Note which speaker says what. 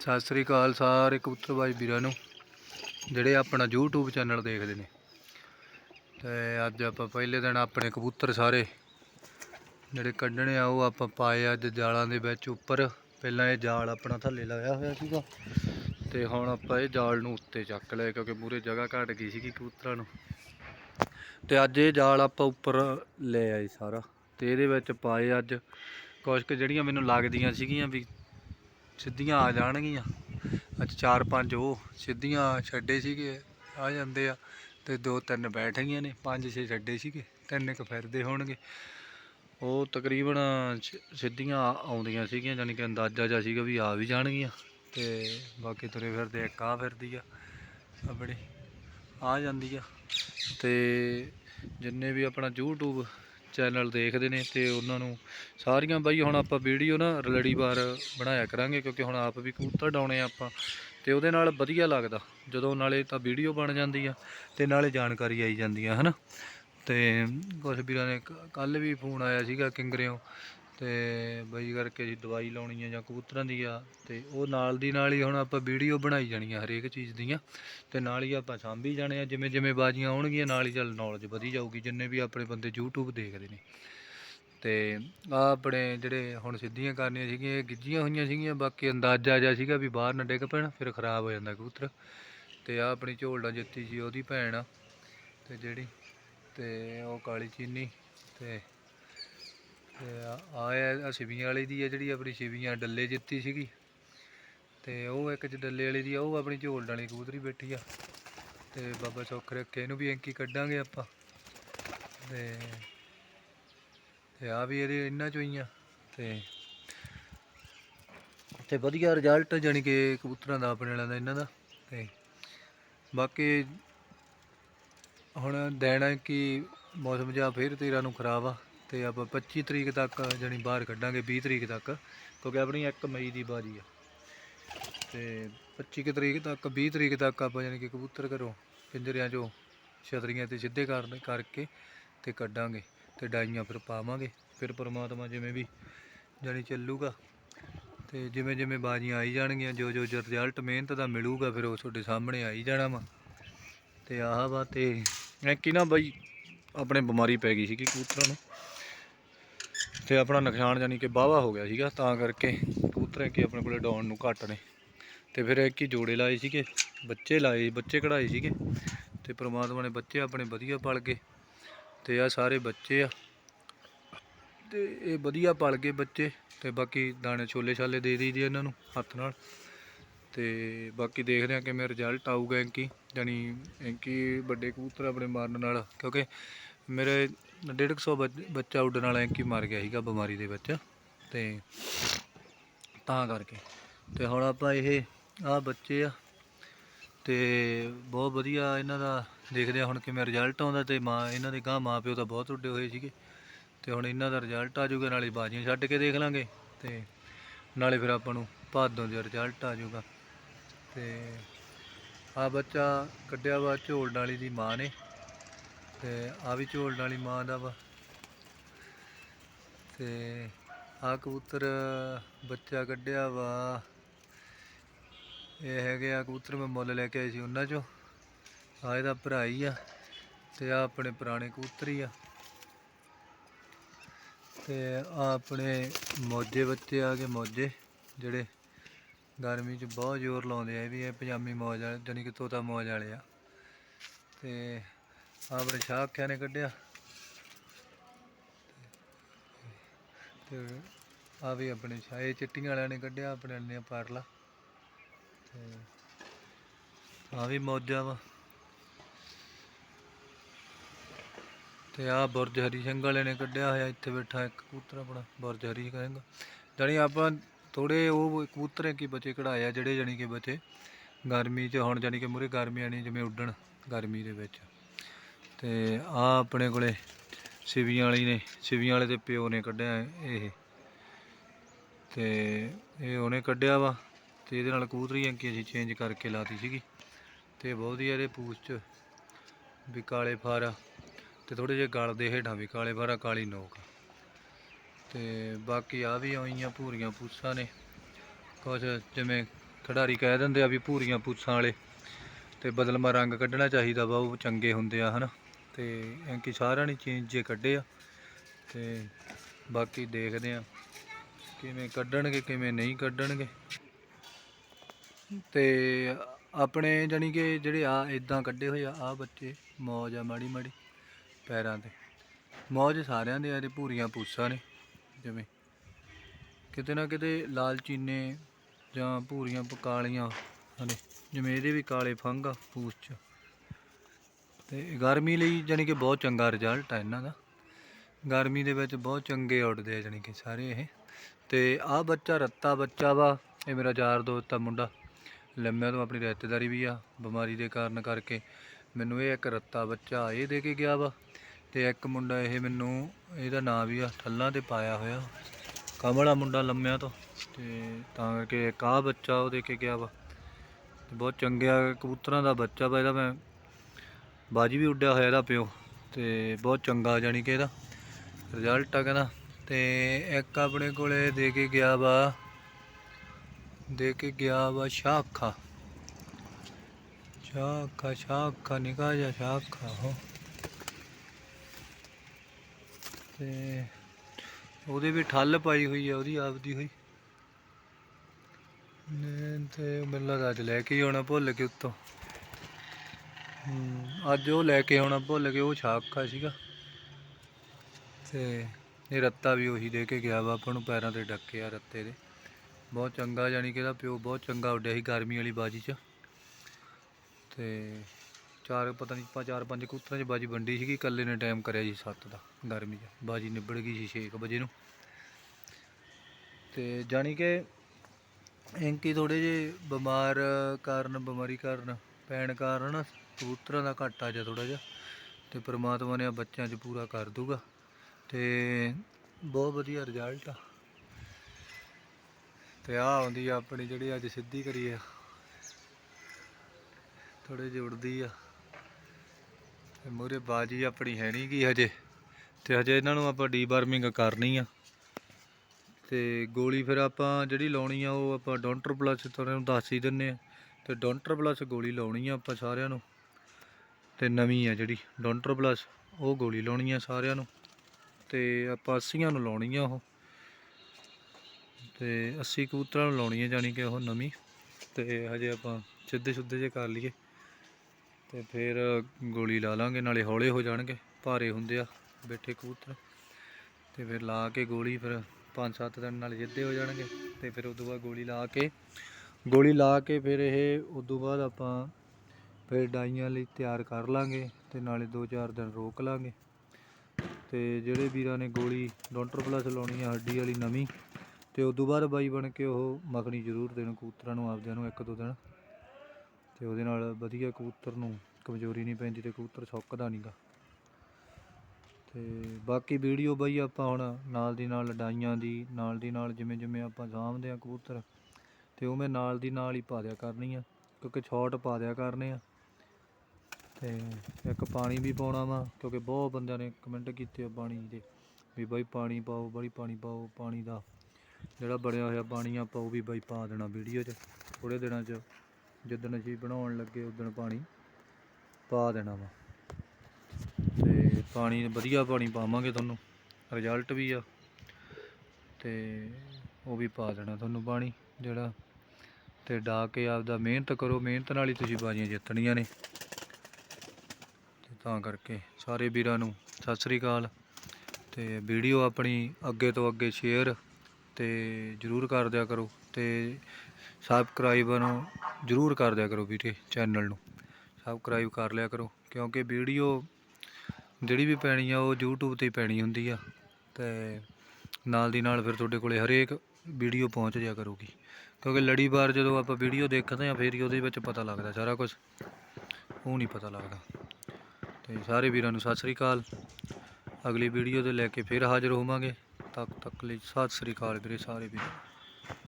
Speaker 1: ਸਤਿ ਸ੍ਰੀ ਅਕਾਲ ਸਾਰੇ ਕਬੂਤਰ ਬਾਈ ਵੀਰਾਂ ਨੂੰ, ਜਿਹੜੇ ਆਪਣਾ YouTube ਚੈਨਲ ਦੇਖਦੇ ਨੇ। ਤੇ ਅੱਜ ਆਪਾਂ ਪਹਿਲੇ ਦਿਨ ਆਪਣੇ ਕਬੂਤਰ ਸਾਰੇ ਜਿਹੜੇ ਕੱਢਣੇ ਆ, ਉਹ ਆਪਾਂ ਪਾਏ ਅੱਜ ਜਾਲਾਂ ਦੇ ਵਿੱਚ ਉੱਪਰ। ਪਹਿਲਾਂ ਇਹ ਜਾਲ ਆਪਣਾ ਥੱਲੇ ਲਾਇਆ ਹੋਇਆ ਸੀਗਾ ਤੇ ਹੁਣ ਆਪਾਂ ਇਹ ਜਾਲ ਨੂੰ ਉੱਤੇ ਚੱਕ ਲਿਆ, ਕਿਉਂਕਿ ਮੂਰੇ ਜਗ੍ਹਾ ਘਟ ਗਈ ਸੀਗੀ ਕਬੂਤਰਾਂ ਨੂੰ। ਤੇ ਅੱਜ ਇਹ ਜਾਲ ਆਪਾਂ ਉੱਪਰ ਲੈ ਆਏ ਸਾਰਾ ਤੇ ਇਹਦੇ ਵਿੱਚ ਪਾਏ ਅੱਜ ਕੁਛ ਜਿਹੜੀਆਂ ਮੈਨੂੰ ਲੱਗਦੀਆਂ ਸੀਗੀਆਂ ਵੀ ਸਿੱਧੀਆਂ ਆ ਜਾਣਗੀਆਂ। ਅੱਜ ਚਾਰ ਪੰਜ ਉਹ ਸਿੱਧੀਆਂ ਛੱਡੇ ਸੀਗੇ, ਆ ਜਾਂਦੇ ਆ। ਤੇ ਦੋ ਤਿੰਨ ਬੈਠ ਗਈਆਂ ਨੇ, ਪੰਜ ਛੇ ਛੱਡੇ ਸੀਗੇ, ਤਿੰਨ ਇੱਕ ਫਿਰਦੇ ਹੋਣਗੇ। ਉਹ ਤਕਰੀਬਨ ਸਿੱਧੀਆਂ ਆਉਂਦੀਆਂ ਸੀਗੀਆਂ ਯਾਨੀ ਕਿ ਅੰਦਾਜ਼ਾ ਜਿਹਾ ਸੀਗਾ ਵੀ ਆ ਵੀ ਜਾਣਗੀਆਂ। ਤੇ ਬਾਕੀ ਤੁਰੇ ਫਿਰਦੇ ਇੱਕ ਆ ਫਿਰਦੀ ਆ, ਆਪਣੀ। ਆ ਜਾਂਦੀ ਆ। ਤੇ ਜਿੰਨੇ ਵੀ ਆਪਣਾ YouTube ਚੈਨਲ ਦੇਖਦੇ ਨੇ ਤੇ ਉਹਨਾਂ ਨੂੰ ਸਾਰੀਆਂ ਬਾਈ ਹੁਣ ਆਪਾਂ ਵੀਡੀਓ ਨਾ ਰਲੜੀਵਾਰ ਬਣਾਇਆ ਕਰਾਂਗੇ ਕਿਉਂਕਿ ਹੁਣ ਆਪ ਵੀ ਕਬੂਤਰ ਡਾਉਣੇ ਆ ਆਪਾਂ ਤੇ ਉਹਦੇ ਨਾਲ ਵਧੀਆ ਲੱਗਦਾ। ਜਦੋਂ ਨਾਲੇ ਤਾਂ ਵੀਡੀਓ ਬਣ ਜਾਂਦੀ ਆ ਤੇ ਨਾਲੇ ਜਾਣਕਾਰੀ ਆਈ ਜਾਂਦੀ ਆ, ਹਨਾ? ਤੇ ਕੁਛ ਵੀਰਾਂ ਨੇ ਕੱਲ ਵੀ ਫੋਨ ਆਇਆ ਸੀਗਾ ਕਿੰਗਰਿਓ ਤੇ ਬਈ ਕਰਕੇ ਜੀ ਦਵਾਈ ਲਾਉਣੀ ਆ ਜਾਂ ਕਬੂਤਰਾਂ ਦੀ ਆ, ਤੇ ਉਹ ਨਾਲ ਦੀ ਨਾਲ ਹੀ ਹੁਣ ਆਪਾਂ ਵੀਡੀਓ ਬਣਾਈ ਜਾਣੀ ਆ ਹਰੇਕ ਚੀਜ਼ ਦੀਆਂ, ਤੇ ਨਾਲ ਹੀ ਆਪਾਂ ਸਾਂਭੀ ਜਾਣੇ ਆ, ਜਿਵੇਂ ਜਿਵੇਂ ਬਾਜੀਆਂ ਆਉਣਗੀਆਂ, ਨਾਲ ਹੀ ਚੱਲ ਨੌਲੇਜ ਵਧੀ ਜਾਊਗੀ, ਜਿੰਨੇ ਵੀ ਆਪਣੇ ਬੰਦੇ YouTube ਦੇਖਦੇ ਨੇ। ਤੇ ਆ ਆਪਣੇ ਜਿਹੜੇ ਹੁਣ ਸਿੱਧੀਆਂ ਕਰਨੀਆਂ ਸੀਗੀਆਂ, ਇਹ ਗਿੱਜੀਆਂ ਹੋਈਆਂ ਸੀਗੀਆਂ, ਬਾਕੀ ਅੰਦਾਜ਼ਾ ਜਿਹਾ ਸੀਗਾ ਵੀ ਬਾਹਰ ਨਾ ਡਿੱਗ ਪੈਣ, ਫਿਰ ਖਰਾਬ ਹੋ ਜਾਂਦਾ ਕਬੂਤਰ। ਤੇ ਆ ਆਪਣੀ ਝੋਲਡਾ ਜਿੱਤੀ ਸੀ ਉਹਦੀ ਭੈਣ ਆ ਤੇ ਜਿਹੜੀ, ਤੇ ਉਹ ਕਾਲੀ ਚੀਨੀ, ਤੇ ਤੇ ਆ ਛਿਵੀਆਂ ਵਾਲੀ ਦੀ ਆ ਜਿਹੜੀ ਆਪਣੀ ਛਿਵੀਆਂ ਡੱਲੇ ਜਿੱਤੀ ਸੀਗੀ। ਤੇ ਉਹ ਇੱਕ ਚ ਡੱਲੇ ਵਾਲੀ ਦੀ ਆ, ਉਹ ਆਪਣੀ ਝੋਲਡ ਵਾਲੀ ਕਬੂਤਰੀ ਬੈਠੀ ਆ। ਤੇ ਬਾਬਾ ਸੁੱਖ ਰੱਖੇ ਇਹਨੂੰ ਵੀ ਐਂਕੀ ਕੱਢਾਂਗੇ ਆਪਾਂ। ਤੇ ਤੇ ਆ ਵੀ ਇਹਦੇ ਇਹਨਾਂ ਚੋਂ ਹੀ ਆ। ਤੇ ਤੇ ਵਧੀਆ ਰਿਜ਼ਲਟ ਜਾਣੀ ਕਿ ਕਬੂਤਰਾਂ ਦਾ, ਆਪਣੇ ਵਾਲਿਆਂ ਦਾ, ਇਹਨਾਂ ਦਾ। ਤੇ ਬਾਕੀ ਹੁਣ ਦੇਣਾ ਕਿ ਮੌਸਮ ਜਿਹਾ ਫਿਰ ਤੇਰਾ ਨੂੰ ਖਰਾਬ ਆ। ਤੇ ਆਪਾਂ 25 ਤਰੀਕ ਤੱਕ, ਜਾਣੀ ਬਾਹਰ ਕੱਢਾਂਗੇ 20 ਤਰੀਕ ਤੱਕ, ਕਿਉਂਕਿ ਆਪਣੀ 1 ਮਈ ਦੀ ਬਾਜੀ ਆ। ਤੇ 25 ਕੁ ਤਰੀਕ ਤੱਕ 20 ਤਰੀਕ ਤੱਕ ਆਪਾਂ ਜਾਣੀ ਕਿ ਕਬੂਤਰ ਘਰੋਂ ਪਿੰਜਰਿਆਂ ਚੋਂ ਛਤਰੀਆਂ ਤੇ ਸਿੱਧੇ ਕਰਨ ਕਰਕੇ ਤੇ ਕੱਢਾਂਗੇ ਤੇ ਡਾਈਆਂ ਫਿਰ ਪਾਵਾਂਗੇ। ਫਿਰ ਪਰਮਾਤਮਾ ਜਿਵੇਂ ਵੀ ਜਾਣੀ ਚੱਲੂਗਾ ਤੇ ਜਿਵੇਂ ਜਿਵੇਂ ਬਾਜੀਆਂ ਆਈ ਜਾਣਗੀਆਂ, ਜੋ ਜੋ ਰਿਜ਼ਲਟ ਮਿਹਨਤ ਦਾ ਮਿਲੂਗਾ, ਫਿਰ ਉਹ ਤੁਹਾਡੇ ਸਾਹਮਣੇ ਆਈ ਜਾਣਾ ਵਾ। ਤੇ ਆਹ ਵਾ ਤੇ ਐਂਕੀ ਨਾ ਬਾਈ, ਆਪਣੇ ਬਿਮਾਰੀ ਪੈ ਗਈ ਸੀਗੀ ਕਬੂਤਰਾਂ ਨੂੰ। ਤੇ ਆਪਣਾ ਨੁਕਸਾਨ ਜਾਨੀ ਕਿ ਵਾਹਵਾ ਹੋ ਗਿਆ ਸੀਗਾ, ਤਾਂ ਕਰਕੇ ਕਬੂਤਰ ਕਿ ਆਪਣੇ ਕੋਲੇ ਡਾਉਣ ਨੂੰ ਘੱਟ ਨੇ। ਤੇ ਫਿਰ ਇੱਕ ਹੀ ਜੋੜੇ ਲਾਏ ਸੀਗੇ, ਬੱਚੇ ਲਾਏ, ਬੱਚੇ ਕਢਾਏ ਸੀਗੇ। ਤੇ ਪ੍ਰਮਾਤਮਾ ਨੇ ਬੱਚੇ ਆਪਣੇ ਵਧੀਆ ਪਲ ਗਏ। ਤੇ ਆ ਸਾਰੇ ਬੱਚੇ ਆ। ਤੇ ਇਹ ਵਧੀਆ ਪਲ ਗਏ ਬੱਚੇ। ਤੇ ਬਾਕੀ ਦਾਣੇ ਛੋਲੇ ਛਾਲੇ ਦੇ ਦਈਦੇ ਇਹਨਾਂ ਨੂੰ ਹੱਥ ਨਾਲ। ਤੇ ਬਾਕੀ ਦੇਖਦੇ ਆ ਮੇਰਾ ਰਿਜ਼ਲਟ ਆਊਗਾ ਐਂਕੀ। ਜਾਨੀ ਐਂਕੀ ਵੱਡੇ ਕਬੂਤਰ ਆਪਣੇ ਮਾਰਨ ਨਾਲ। ਕਿਉਂਕਿ ਮੇਰੇ 150 ਬੱਚਾ ਉੱਡਣ ਨਾਲ ਐਂਕੀ ਮਰ ਗਿਆ ਸੀਗਾ ਬਿਮਾਰੀ ਦੇ ਵਿੱਚ ਤੇ ਤਾਂ ਕਰਕੇ। ਤੇ ਹੁਣ ਆਪਾਂ ਇਹ ਆ ਬੱਚੇ ਆ ਤੇ ਬਹੁਤ ਵਧੀਆ ਇਹਨਾਂ ਦਾ ਦੇਖਦੇ ਆ ਹੁਣ ਕਿਵੇਂ ਰਿਜ਼ਲਟ ਆਉਂਦਾ ਤੇ ਮਾਂ, ਇਹਨਾਂ ਦੇ ਗਾਂ ਮਾਂ ਪਿਓ ਤਾਂ ਬਹੁਤ ਉੱਡੇ ਹੋਏ ਸੀਗੇ। ਤੇ ਹੁਣ ਇਹਨਾਂ ਦਾ ਰਿਜ਼ਲਟ ਆ ਜਾਊਗਾ, ਨਾਲੇ ਬਾਜੀਆਂ ਛੱਡ ਕੇ ਦੇਖ ਲਾਂਗੇ ਤੇ ਨਾਲੇ ਫਿਰ ਆਪਾਂ ਨੂੰ ਭਾਦੋਂ ਦਾ ਰਿਜ਼ਲਟ ਆ ਜਾਊਗਾ। ਤੇ ਆ ਬੱਚਾ ਕੱਢਿਆ ਵਾ ਝੋਲਣ ਵਾਲੀ ਦੀ ਮਾਂ ਨੇ। ਤੇ ਆ ਵੀ ਝੋਲਣ ਵਾਲੀ ਮਾਂ ਦਾ ਵਾ। ਤੇ ਆ ਕਬੂਤਰ ਬੱਚਾ ਕੱਢਿਆ ਵਾ। ਇਹ ਹੈਗੇ ਆ ਕਬੂਤਰ ਮੈਂ ਮੁੱਲ ਲੈ ਕੇ ਆਈ ਸੀ ਉਹਨਾਂ ਚੋਂ। ਆ ਇਹਦਾ ਭਰਾ ਹੀ ਆ ਤੇ ਆ ਆਪਣੇ ਪੁਰਾਣੇ ਕਬੂਤਰ ਹੀ ਆ। ਤੇ ਆ ਆਪਣੇ ਮੌਜੇ ਬੱਚੇ ਆ ਗਏ ਮੌਜੇ, ਜਿਹੜੇ ਗਰਮੀ 'ਚ ਬਹੁਤ ਜ਼ੋਰ ਲਾਉਂਦੇ ਆ, ਇਹ ਵੀ ਇਹ ਪਜਾਮੀ ਮੌਜ ਵਾਲੇ ਜਾਨੀ ਕਿ ਤੋਤਾ ਮੌਜ ਵਾਲੇ ਆ। ਤੇ ਆਪਣੇ ਸ਼ਾਖਿਆਂ ਨੇ ਕੱਢਿਆ। ਤੇ ਆ ਵੀ ਆਪਣੇ ਛਾਏ ਚਿੱਟੀਆਂ ਵਾਲਿਆਂ ਨੇ ਕੱਢਿਆ, ਆਪਣੇ ਨੇ ਪਰਲਾ। ਤੇ ਆ ਵੀ ਮੌਜਾ ਵਾ। ਤੇ ਆ ਬੁਰਜ ਹਰੀ ਸਿੰਘ ਵਾਲੇ ਨੇ ਕੱਢਿਆ ਹੋਇਆ, ਇੱਥੇ ਬੈਠਾ ਇੱਕ ਕਬੂਤਰ ਆਪਣਾ, ਬੁਰਜ ਹਰੀ ਸਿੰਘ। ਜਾਣੀ ਆਪਾਂ ਥੋੜੇ ਉਹ ਕਬੂਤਰ ਕੀ ਬਚੇ ਕਢਾਏ ਆ ਜਿਹੜੇ ਜਾਣੀ ਕਿ ਬਚੇ ਗਰਮੀ 'ਚ, ਹੁਣ ਜਾਣੀ ਕਿ ਮੂਰੇ ਗਰਮੀ ਆਣੀ ਜਿਵੇਂ ਉੱਡਣ ਗਰਮੀ ਦੇ ਵਿੱਚ। ਤੇ ਆ ਆਪਣੇ ਕੋਲੇ ਸਿਵੀਆਂ ਵਾਲੀ ਨੇ, ਸਿਵੀਆਂ ਵਾਲੇ ਦੇ ਪਿਓ ਨੇ ਕੱਢਿਆ ਇਹ। ਤੇ ਇਹ ਉਹਨੇ ਕੱਢਿਆ ਵਾ ਤੇ ਇਹਦੇ ਨਾਲ ਕਬੂਤਰੀ ਅੰਕੀ ਅਸੀਂ ਚੇਂਜ ਕਰਕੇ ਲਾਤੀ ਸੀਗੀ। ਤੇ ਬਹੁਤ ਹੀ ਇਹਦੇ ਪੂਛ 'ਚ ਵੀ ਕਾਲੇ ਫਾਰਾ ਤੇ ਥੋੜੇ ਜਿਹੇ ਗਲ ਦੇ ਹੇਠਾਂ ਵੀ ਕਾਲੇ ਫਾਰਾ, ਕਾਲੀ ਨੋਕ। ਤੇ ਬਾਕੀ ਆ ਵੀ ਆਈਆਂ ਭੂਰੀਆਂ ਪੂਛਾਂ ਨੇ। ਕੁਝ ਜਿਵੇਂ ਖਿਡਾਰੀ ਕਹਿ ਦਿੰਦੇ ਆ ਵੀ ਭੂਰੀਆਂ ਪੂਛਾਂ ਵਾਲੇ ਤੇ ਬਦਲਮਾ ਰੰਗ ਕੱਢਣਾ ਚਾਹੀਦਾ ਵਾ, ਉਹ ਚੰਗੇ ਹੁੰਦੇ ਆ, ਹਨਾ? ਤੇ ਐਂਕੀ ਸਾਰਿਆਂ ਨੇ ਚੇਂਜ ਜੇ ਕੱਢੇ ਆ ਤੇ ਬਾਕੀ ਦੇਖਦੇ ਆ ਕਿਵੇਂ ਕੱਢਣਗੇ, ਕਿਵੇਂ ਨਹੀਂ ਕੱਢਣਗੇ। ਤੇ ਆਪਣੇ ਜਾਣੀ ਕਿ ਜਿਹੜੇ ਆ ਇਦਾਂ ਕੱਢੇ ਹੋਏ ਆ ਆ ਬੱਚੇ ਮੌਜ ਆ ਮਾੜੀ ਮਾੜੀ ਪੈਰਾਂ ਤੇ। ਮੌਜ ਸਾਰਿਆਂ ਦੇ ਆ ਤੇ ਭੂਰੀਆਂ ਪੂਸਾਂ ਨੇ, ਜਿਵੇਂ ਕਿਤੇ ਨਾ ਕਿਤੇ ਲਾਲਚੀਨੇ ਜਾਂ ਭੂਰੀਆਂ ਕਾਲੀਆਂ ਹਨੇ ਜਿਵੇਂ ਇਹਦੇ ਵੀ ਕਾਲੇ ਫੰਗ ਆ ਪੂਸ ਚ। ਤੇ ਗਰਮੀ ਲਈ ਜਾਣੀ ਕਿ ਬਹੁਤ ਚੰਗਾ ਰਿਜ਼ਲਟ ਆ ਇਹਨਾਂ ਦਾ। ਗਰਮੀ ਦੇ ਵਿੱਚ ਬਹੁਤ ਚੰਗੇ ਉੱਡਦੇ ਆ ਜਾਣੀ ਕਿ ਸਾਰੇ ਇਹ। ਤੇ ਆਹ ਬੱਚਾ ਰੱਤਾ ਬੱਚਾ ਵਾ, ਇਹ ਮੇਰਾ ਯਾਰ ਦੋਸਤ ਆ ਮੁੰਡਾ। ਲੰਮਿਆਂ ਤੋਂ ਆਪਣੀ ਰਿਸ਼ਤੇਦਾਰੀ ਵੀ ਆ, ਬਿਮਾਰੀ ਦੇ ਕਾਰਨ ਕਰਕੇ ਮੈਨੂੰ ਇਹ ਇੱਕ ਰੱਤਾ ਬੱਚਾ ਇਹ ਦੇ ਕੇ ਗਿਆ ਵਾ। ਤੇ ਇੱਕ ਮੁੰਡਾ ਇਹ ਮੈਨੂੰ ਇਹਦਾ ਨਾਂ ਵੀ ਆ, ਥੱਲਾਂ ਤੇ ਪਾਇਆ ਹੋਇਆ। ਕਮਲਾ ਮੁੰਡਾ ਲੰਮਿਆਂ ਤੋਂ। ਤੇ ਤਾਂ ਕਰਕੇ ਇੱਕ ਆਹ ਬੱਚਾ ਉਹ ਦੇ ਕੇ ਗਿਆ ਵਾ। ਤੇ ਬਹੁਤ ਚੰਗਿਆ ਕਬੂਤਰਾਂ ਦਾ ਬੱਚਾ ਵਾ ਇਹਦਾ ਮੈਂ ਬਾਜੀ ਵੀ ਉੱਡਿਆ ਹੋਇਆ ਇਹਦਾ ਪਿਓ ਤੇ ਬਹੁਤ ਚੰਗਾ ਜਾਣੀ ਕਿ ਇਹਦਾ ਰਿਜ਼ਲਟ ਆ ਕਹਿੰਦਾ। ਤੇ ਇੱਕ ਆਪਣੇ ਕੋਲੇ ਦੇ ਕੇ ਗਿਆ ਵਾ, ਦੇ ਕੇ ਗਿਆ ਵਾ ਸ਼ਾਖਾ। ਸ਼ਾਖਾ ਸ਼ਾਖਾ, ਨਿਕਾ ਜਾ ਸ਼ਾਖਾ ਹੋ ਤੇ ਉਹਦੇ ਵੀ ਠੱਲ ਪਾਈ ਹੋਈ ਆ, ਉਹਦੀ ਆਪਦੀ ਹੋਈ। ਨੇ ਤੇ ਮੈਨੂੰ ਲੱਗਦਾ ਅੱਜ ਲੈ ਕੇ ਹੀ ਆਉਣਾ ਭੁੱਲ ਕੇ ਉੱਤੋਂ। ਅੱਜ ਉਹ ਲੈ ਕੇ ਆਉਣਾ ਭੁੱਲ ਕੇ ਉਹ ਛਾਕਾ ਸੀਗਾ। ਤੇ ਇਹ ਰੱਤਾ ਵੀ ਉਹੀ ਦੇ ਕੇ ਗਿਆ ਵਾ, ਆਪਾਂ ਨੂੰ ਪੈਰਾਂ ਤੇ ਡੱਕਿਆ ਰੱਤੇ ਦੇ। ਬਹੁਤ ਚੰਗਾ ਜਾਨੀ ਕਿ ਇਹਦਾ ਪਿਓ ਬਹੁਤ ਚੰਗਾ ਉੱਡਿਆ ਸੀ ਗਰਮੀ ਵਾਲੀ ਬਾਜੀ 'ਚ। ਤੇ ਚਾਰ, ਪਤਾ ਨਹੀਂ ਪਾ ਚਾਰ ਪੰਜ ਕੁੱਤਰਾਂ 'ਚ ਬਾਜੀ ਵੰਡੀ ਸੀਗੀ, ਇਕੱਲੇ ਨੇ ਟਾਈਮ ਕਰਿਆ ਜੀ 7 ਦਾ ਗਰਮੀ 'ਚ। ਬਾਜੀ ਨਿਬੜ ਗਈ ਸੀ 6 ਵਜੇ ਨੂੰ। ਤੇ ਜਾਨੀ ਕਿ ਐਂਕੀ ਥੋੜੇ ਜੇ ਬਿਮਾਰ ਕਾਰਨ, ਬਿਮਾਰੀ ਕਾਰਨ, ਪੈਣ ਕਾਰਨ ਕਬੂਤਰਾਂ ਦਾ ਘਾਟਾ ਜਿਹਾ ਥੋੜਾ ਜਿਹਾ ਤੇ ਪ੍ਰਮਾਤਮਾ ਨੇ ਆ ਬੱਚਿਆਂ 'ਚ ਪੂਰਾ ਕਰ ਦੂਗਾ ਤੇ ਬਹੁਤ ਵਧੀਆ ਰਿਜ਼ਲਟ ਆ। ਤੇ ਆ ਆਉਂਦੀ ਆ ਆਪਣੀ ਜਿਹੜੀ ਅੱਜ ਸਿੱਧੀ ਕਰੀ ਆ। ਥੋੜੇ ਜਿਹੀ ਉੜਦੀ ਆ। ਤੇ ਮੂਰੇ ਬਾਜੀ ਆਪਣੀ ਹੈ ਨਹੀਂ ਗੀ ਹਜੇ। ਤੇ ਹਜੇ ਇਹਨਾਂ ਨੂੰ ਆਪਾਂ ਡੀਬਾਰਮਿੰਗ ਕਰਨੀ ਆ। ਤੇ ਗੋਲੀ ਫਿਰ ਆਪਾਂ ਜਿਹੜੀ ਲਾਉਣੀ ਆ ਉਹ ਆਪਾਂ ਡੋਂਟਰ ਪਲੱਸ, ਤੁਹਾਨੂੰ ਦੱਸ ਹੀ ਦਿੰਨੇ ਆ। ਤੇ ਡੋਂਟਰ ਪਲੱਸ ਗੋਲੀ ਲਾਉਣੀ ਆ ਆਪਾਂ ਸਾਰਿਆਂ ਨੂੰ। ਤੇ ਨਵੀਂ ਆ ਜਿਹੜੀ ਡੋਂਟਰ ਪਲੱਸ ਉਹ ਗੋਲੀ ਲਾਉਣੀ ਆ ਸਾਰਿਆਂ ਨੂੰ ਤੇ ਆਪਾਂ 80 ਨੂੰ ਲਾਉਣੀ ਆ ਉਹ। ਤੇ 80 ਕਬੂਤਰਾਂ ਨੂੰ ਲਾਉਣੀ ਹੈ ਜਾਣੀ ਕਿ ਉਹ ਨਵੀਂ ਤੇ ਹਜੇ ਆਪਾਂ ਸਿੱਧੇ ਸੁੱਧੇ ਜੇ ਕਰ ਲਈਏ ਤੇ ਫਿਰ ਗੋਲੀ ਲਾ ਲਾਂਗੇ, ਨਾਲੇ ਹੌਲੇ ਹੋ ਜਾਣਗੇ, ਭਾਰੇ ਹੁੰਦੇ ਆ ਬੈਠੇ ਕਬੂਤਰ। ਤੇ ਫਿਰ ਲਾ ਕੇ ਗੋਲੀ ਫਿਰ 5-7 ਦਿਨ ਨਾਲ ਜਿੱਦੇ ਹੋ ਜਾਣਗੇ ਤੇ ਫਿਰ ਉਦੋਂ ਬਾਅਦ ਗੋਲੀ ਲਾ ਕੇ, ਗੋਲੀ ਲਾ ਕੇ ਫਿਰ ਇਹ ਉਦੋਂ ਬਾਅਦ ਆਪਾਂ ਫਿਰ ਡਾਈਆਂ ਲਈ ਤਿਆਰ ਕਰ ਲਾਂਗੇ ਤੇ ਨਾਲੇ 2-4 ਦਿਨ ਰੋਕ ਲਾਂਗੇ। ਤੇ ਜਿਹੜੇ ਵੀਰਾਂ ਨੇ ਗੋਲੀ ਡੋਂਟਰ ਪਲੱਸ ਲਾਉਣੀ ਆ ਹੱਡੀ ਵਾਲੀ ਨਵੀਂ, ਤੇ ਤੋਂ ਬਾਅਦ ਬਾਈ ਬਣ ਕੇ ਉਹ ਮੱਖਣੀ ਜ਼ਰੂਰ ਦੇਣ ਕਬੂਤਰਾਂ ਨੂੰ, ਆਪਦਿਆਂ ਨੂੰ ਇੱਕ ਦੋ ਦਿਨ। ਤੇ ਉਹਦੇ ਨਾਲ ਵਧੀਆ ਕਬੂਤਰ ਨੂੰ ਕਮਜ਼ੋਰੀ ਨਹੀਂ ਪੈਂਦੀ ਤੇ ਕਬੂਤਰ ਸੁੱਕਦਾ ਨਹੀਂਗਾ ਤੇ ਬਾਕੀ ਵੀਡੀਓ ਬਾਈ ਆਪਾਂ ਹੁਣ ਨਾਲ ਦੀ ਨਾਲ ਲੜਾਈਆਂ ਦੀ, ਨਾਲ ਦੀ ਨਾਲ ਜਿਵੇਂ ਜਿਵੇਂ ਆਪਾਂ ਸਾਂਭਦੇ ਆ ਕਬੂਤਰ, ਤੇ ਉਹ ਮੈਂ ਨਾਲ ਦੀ ਨਾਲ ਹੀ ਪਾ ਦਿਆ ਕਰਨੀ ਆ, ਕਿਉਂਕਿ ਛੋਟ ਪਾ ਦਿਆ ਕਰਨੇ ਆ। ਤੇ ਇੱਕ ਪਾਣੀ ਵੀ ਪਾਉਣਾ ਵਾ, ਕਿਉਂਕਿ ਬਹੁਤ ਬੰਦਿਆਂ ਨੇ ਕਮੈਂਟ ਕੀਤੇ ਆ ਪਾਣੀ ਦੇ, ਵੀ ਬਾਈ ਪਾਣੀ ਪਾਓ ਬੜੀ ਪਾਣੀ ਪਾਓ, ਪਾਣੀ ਦਾ ਜਿਹੜਾ ਬਣਿਆ ਹੋਇਆ ਪਾਣੀ ਆ ਪਾਓ ਵੀ ਬਾਈ ਪਾ ਦੇਣਾ ਵੀਡੀਓ 'ਚ ਥੋੜੇ ਦਿਨਾਂ 'ਚ, ਜਿੱਦਣ ਅਸੀਂ ਬਣਾਉਣ ਲੱਗੇ ਉਦੋਂ ਪਾਣੀ ਪਾ ਦੇਣਾ ਵਾ। ਤੇ ਪਾਣੀ, ਵਧੀਆ ਪਾਣੀ ਪਾਵਾਂਗੇ ਤੁਹਾਨੂੰ ਰਿਜ਼ਲਟ ਵੀ ਆ, ਤੇ ਉਹ ਵੀ ਪਾ ਦੇਣਾ ਤੁਹਾਨੂੰ ਪਾਣੀ ਜਿਹੜਾ, ਤੇ ਡਾ ਕੇ ਆਪਦਾ ਮਿਹਨਤ ਕਰੋ, ਮਿਹਨਤ ਨਾਲ ਹੀ ਤੁਸੀਂ ਬਾਜ਼ੀਆਂ ਜਿੱਤਣੀਆਂ ਨੇ। ਤਾਂ ਕਰਕੇ ਸਾਰੇ ਵੀਰਾਂ ਨੂੰ ਸਤਿ ਸ੍ਰੀ ਅਕਾਲ ਤੇ ਵੀਡੀਓ ਆਪਣੀ ਅੱਗੇ ਤੋਂ ਅੱਗੇ ਸ਼ੇਅਰ ਤੇ ਜਰੂਰ ਕਰ ਦਿਆ ਕਰੋ ਤੇ ਸਬਸਕ੍ਰਾਈਬ ਨੂੰ ਜਰੂਰ ਕਰ ਦਿਆ ਕਰੋ ਵੀਰੇ ਚੈਨਲ ਨੂੰ। ਸਬਸਕ੍ਰਾਈਬ ਕਰ ਲਿਆ ਕਰੋ ਕਿਉਂਕਿ ਵੀਡੀਓ ਜਿਹੜੀ ਵੀ ਪੈਣੀ ਆ ਉਹ YouTube ਤੇ ਪੈਣੀ ਹੁੰਦੀ ਆ ਤੇ ਨਾਲ ਦੀ ਨਾਲ ਫਿਰ ਤੁਹਾਡੇ ਕੋਲੇ ਹਰੇਕ ਵੀਡੀਓ ਪਹੁੰਚ ਜਾਇਆ ਕਰੂਗੀ। ਕਿਉਂਕਿ ਲੜੀਵਾਰ ਜਦੋਂ ਆਪਾਂ ਵੀਡੀਓ ਦੇਖਦੇ ਆ, ਫਿਰ ਹੀ ਉਹਦੇ ਵਿੱਚ ਪਤਾ ਲੱਗਦਾ ਸਾਰਾ ਕੁਝ ਉਹ ਨਹੀਂ ਪਤਾ ਲੱਗਦਾ। ਤੇ ਸਾਰੇ ਵੀਰਾਂ ਨੂੰ ਸਤਿ ਸ੍ਰੀ ਅਕਾਲ। ਅਗਲੀ ਵੀਡੀਓ ਤੇ ਲੈ ਕੇ ਫਿਰ ਹਾਜ਼ਰ ਹੋਵਾਂਗੇ। ਤੱਕ ਤੱਕ ਲਈ ਸਤਿ ਸ੍ਰੀ ਅਕਾਲ ਵੀਰੇ ਸਾਰੇ ਵੀਰ।